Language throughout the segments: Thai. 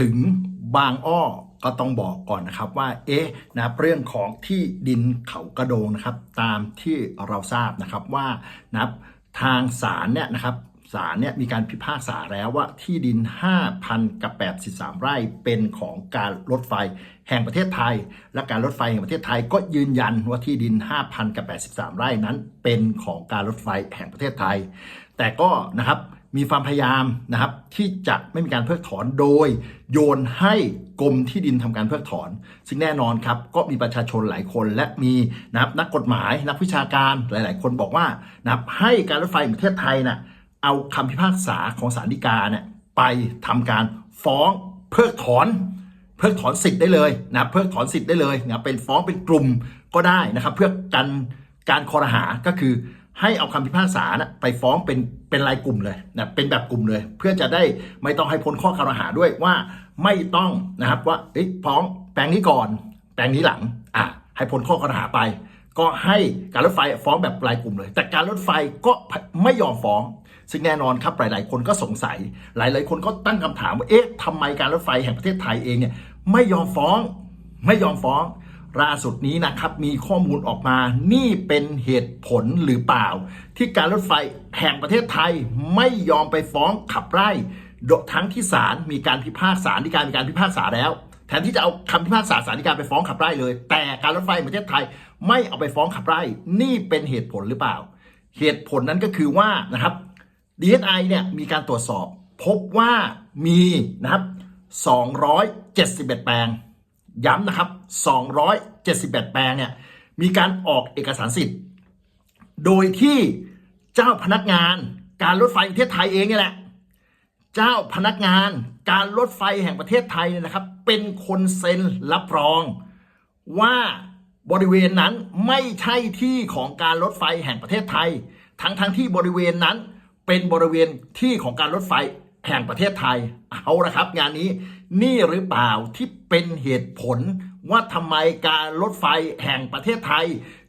ถึงบางอ้อก็ต้องบอกก่อนนะครับว่าเอ๊ะนะเรื่องของที่ดินเขากระโดงนะครับ ตามที่เราทราบนะครับว่านะับทางศาลเนี่ยนะครับศาลเนี่ยมีการพิพากษาแล้วว่าที่ดิน 5,000 กับ 83 ไร่เป็นของการรถไฟแห่งประเทศไทย และการรถไฟแห่งประเทศไทยก็ยืนยันว่าที่ดิน 5,000 กับ 83 ไร่นั้นเป็นของการรถไฟแห่งประเทศไทย แต่ก็นะครับ มีความพยายามนะครับ ที่จะไม่มีการเพิกถอนโดย โยนให้กรมที่ดินทำการเพิกถอน ซึ่งแน่นอนครับก็มีประชาชนหลายคนและมีนะครับนักกฎหมายนักวิชาการหลาย ๆ คนบอกว่านะครับให้การรถไฟแห่งประเทศไทยน่ะเอาคำพิพากษาของศาลฎีกาเนี่ยไปทำการฟ้องเพิกถอน เพิกถอนสิทธิ์ได้เลยนะเพิกถอนสิทธิ์ได้เลยนะเป็นฟ้องเป็นกลุ่มก็ได้นะครับ เพื่อกันการคอรหาก็คือ ให้เอาคำพิพากษานะไปฟ้องเป็นเป็นรายกลุ่มเลยนะเป็นแบบกลุ่มเลย เพื่อจะได้ไม่ต้องให้พ้นข้อคอรหาด้วยว่าไม่ต้องนะครับว่าฟ้องแปลงนี้ก่อนแปลงนี้หลังอะให้พ้นข้อคอรหาไป ก็ให้การรถไฟฟ้องแบบรายกลุ่มเลย แต่การรถไฟก็ไม่ยอมฟ้อง ซึ่งแน่นอนครับหลาย ๆ คนก็สงสัย หลาย ๆ คนก็ตั้งคำถามว่าเอ๊ะทำไมการรถไฟแห่งประเทศไทยเองเนี่ยไม่ยอมฟ้อง ไม่ยอมฟ้อง ล่าสุดนี้นะครับมีข้อมูลออกมานี่เป็นเหตุผลหรือเปล่า ที่การรถไฟแห่งประเทศไทยไม่ยอมไปฟ้องขับไล่ดทั้งที่ศาลมีการพิพากษาฎีการมีการพิพากษาแล้วแทนที่จะเอาคำพิพากษาศาลฎีการไปฟ้องขับไล่เลย แต่การรถไฟแห่งประเทศไทยไม่เอาไปฟ้องขับไล่นี่เป็นเหตุผลหรือเปล่า เหตุผลนั้นก็คือว่านะครับ DSI เนี่ยมีการตรวจสอบ พบว่ามีนะครับ271 แปลง ย้ำนะครับ 278 แปลงเนี่ยมีการออกเอกสารสิทธิ์ โดยที่เจ้าพนักงานการรถไฟประเทศไทยเองเนี่ยแหละ เจ้าพนักงานการรถไฟแห่งประเทศไทยเนี่ยนะครับ เป็นคนเซ็นรับรอง ว่าบริเวณนั้นไม่ใช่ที่ของการรถไฟแห่งประเทศไทย ทั้งทั้งที่บริเวณนั้นเป็นบริเวณที่ของการรถไฟ แห่งประเทศไทย เอาละครับ งานนี้นี่หรือเปล่าที่เป็นเหตุผลว่าทำไมการรถไฟแห่งประเทศไทย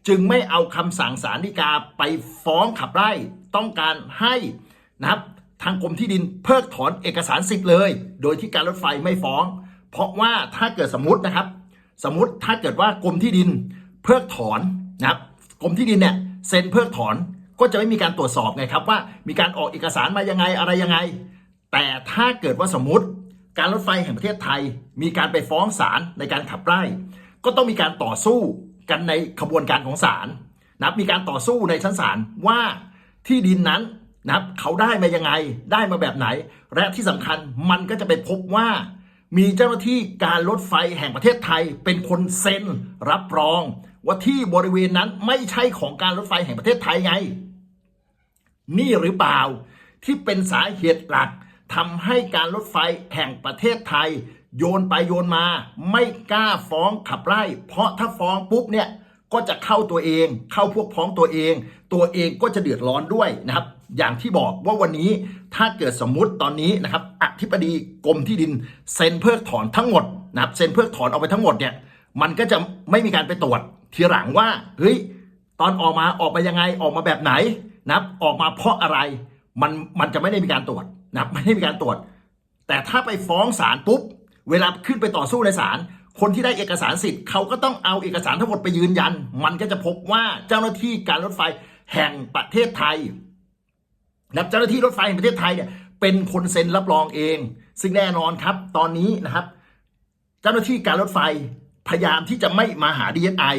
จึงไม่เอาคำสั่งศาลฎีกาไปฟ้องขับไล่ต้องการให้นะครับทางกรมที่ดินเพิกถอนเอกสารสิทธิ์เลย โดยที่การรถไฟไม่ฟ้อง เพราะว่าถ้าเกิดสมมตินะครับ สมมติถ้าเกิดว่ากรมที่ดินเพิกถอนนะครับกรมที่ดินเนี่ยเซ็นเพิกถอนก็จะไม่มีการตรวจสอบไงครับว่ามีการออกเอกสารมายังไงอะไรยังไง แต่ถ้าเกิดว่าสมมติการรถไฟแห่งประเทศไทย มีการไปฟ้องศาลในการขับไล่ ก็ต้องมีการต่อสู้กันในขบวนการของศาลนะครับมีการต่อสู้ในชั้นศาลว่าที่ดินนั้นนะครับเขาได้มายังไงได้มาแบบไหน และที่สำคัญมันก็จะไปพบว่ามีเจ้าหน้าที่การรถไฟแห่งประเทศไทย เป็นคนเซ็นรับรอง ว่าที่บริเวณนั้นไม่ใช่ของการรถไฟแห่งประเทศไทยไง นี่หรือเปล่าที่เป็นสาเหตุหลัก ทำให้การรถไฟแห่งประเทศไทย โยนไปโยนมา ไม่กล้าฟ้องขับไล่ เพราะถ้าฟ้องปุ๊บเนี่ยก็จะเข้าตัวเอง เข้าพวกพ้องตัวเอง ตัวเองก็จะเดือดร้อนด้วยนะครับ อย่างที่บอกว่าวันนี้ถ้าเกิดสมมุติตอนนี้นะครับอธิบดีกรมที่ดินเซ็นเพิกถอนทั้งหมดนะครับเซ็นเพิกถอนเอาไปทั้งหมดเนี่ยมันก็จะไม่มีการไปตรวจทีหลังว่าเฮ้ยตอนออกมาออกมายังไงออกมาแบบไหนนะครับออกมาเพราะอะไรมันมันจะไม่ได้มีการตรวจ นะไม่ได้มีการตรวจ แต่ถ้าไปฟ้องศาลปุ๊บ เวลาขึ้นไปต่อสู้ในศาลคนที่ได้เอกสารสิทธิ์เขาก็ต้องเอาเอกสารทั้งหมดไปยืนยัน มันก็จะพบว่าเจ้าหน้าที่การรถไฟแห่งประเทศไทยนะเจ้าหน้าที่รถไฟแห่งประเทศไทยเนี่ยเป็นคนเซ็นรับรองเอง ซึ่งแน่นอนครับ ตอนนี้นะครับ เจ้าหน้าที่การรถไฟพยายามที่จะไม่มาหา DSI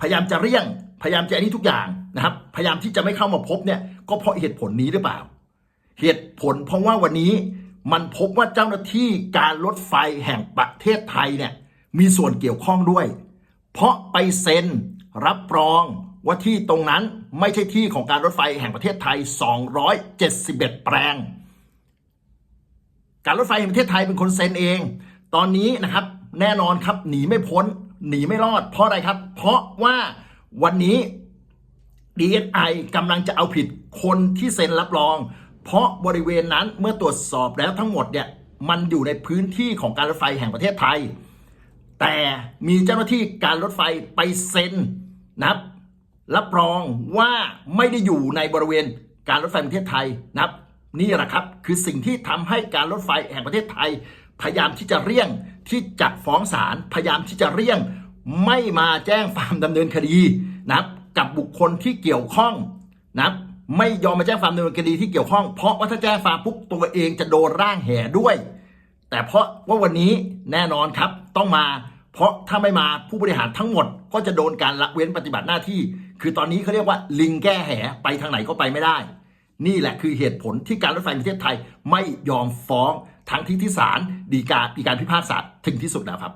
พยายามจะเลี่ยง พยายามจะอันนี้ทุกอย่างนะครับ พยายามที่จะไม่เข้ามาพบเนี่ย ก็เพราะเหตุผลนี้หรือเปล่า เหตุผลเพราะว่าวันนี้มันพบว่าเจ้าหน้าที่การรถไฟแห่งประเทศไทยเนี่ยมีส่วนเกี่ยวข้องด้วย เพราะไปเซ็นรับรองว่าที่ตรงนั้นไม่ใช่ที่ของการรถไฟแห่งประเทศไทย 271 แปลง การรถไฟแห่งประเทศไทยเป็นคนเซ็นเอง ตอนนี้นะครับแน่นอนครับหนีไม่พ้น หนีไม่รอด เพราะอะไรครับ เพราะว่าวันนี้ DSI กำลังจะเอาผิดคนที่เซ็นรับรอง เพราะบริเวณนั้นเมื่อตรวจสอบแล้วทั้งหมดเนี่ยมันอยู่ในพื้นที่ของการรถไฟแห่งประเทศไทย แต่มีเจ้าหน้าที่การรถไฟไปเซ็นนะครับรับรองว่าไม่ได้อยู่ในบริเวณการรถไฟแห่งประเทศไทยนะครับ นี่แหละครับคือสิ่งที่ทำให้การรถไฟแห่งประเทศไทย พยายามที่จะเลี่ยงที่จะฟ้องศาลพยายามที่จะเลี่ยง ไม่มาแจ้งความดำเนินคดีนะครับกับบุคคลที่เกี่ยวข้องนะครับ ไม่ยอมมาแจ้งความดำเนินคดีที่เกี่ยวข้อง เพราะว่าถ้าแจ้งความปุ๊บตัวเองจะโดนร่างแห่ด้วย แต่เพราะว่าวันนี้แน่นอนครับต้องมา เพราะถ้าไม่มาผู้บริหารทั้งหมด ก็จะโดนการละเว้นปฏิบัติหน้าที่ คือตอนนี้เขาเรียกว่าลิงแก้แห่ไปทางไหนก็ไปไม่ได้ นี่แหละคือเหตุผลที่การรถไฟประเทศไทยไม่ยอมฟ้องทั้งที่ที่ศาลฎีกามีการพิพากษาถึงที่สุดแล้วครับ